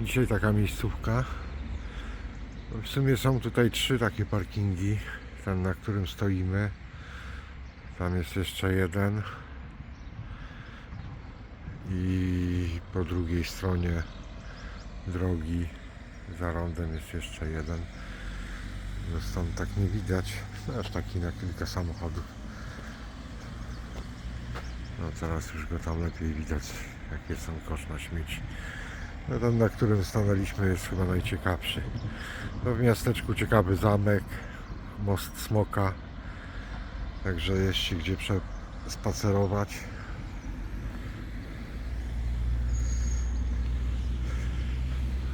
Dzisiaj taka miejscówka. W sumie są tutaj trzy takie parkingi. Ten, na którym stoimy. Tam jest jeszcze jeden. I po drugiej stronie drogi za rondem jest jeszcze jeden. No Stąd tak nie widać. No, Aż taki na kilka samochodów. No teraz już go tam lepiej widać, jakie są kosz na śmieci. No ten, na którym stanęliśmy jest chyba najciekawszy. No w miasteczku ciekawy zamek, most Smoka. Także jest się gdzie spacerować.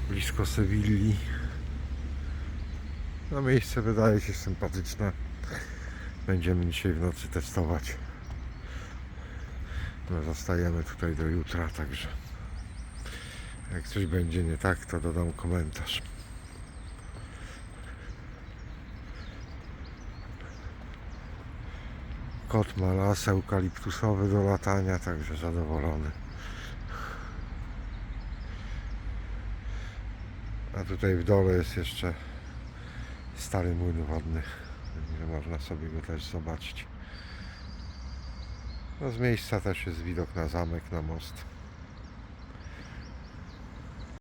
Blisko Sewilli. No miejsce wydaje się sympatyczne. Będziemy dzisiaj w nocy testować. No zostajemy tutaj do jutra, także jak coś będzie nie tak, to dodam komentarz. Kot ma las eukaliptusowy do latania, także zadowolony. A tutaj w dole jest jeszcze stary młyn wodny, także można sobie go też zobaczyć. No z miejsca też jest widok na zamek, na most.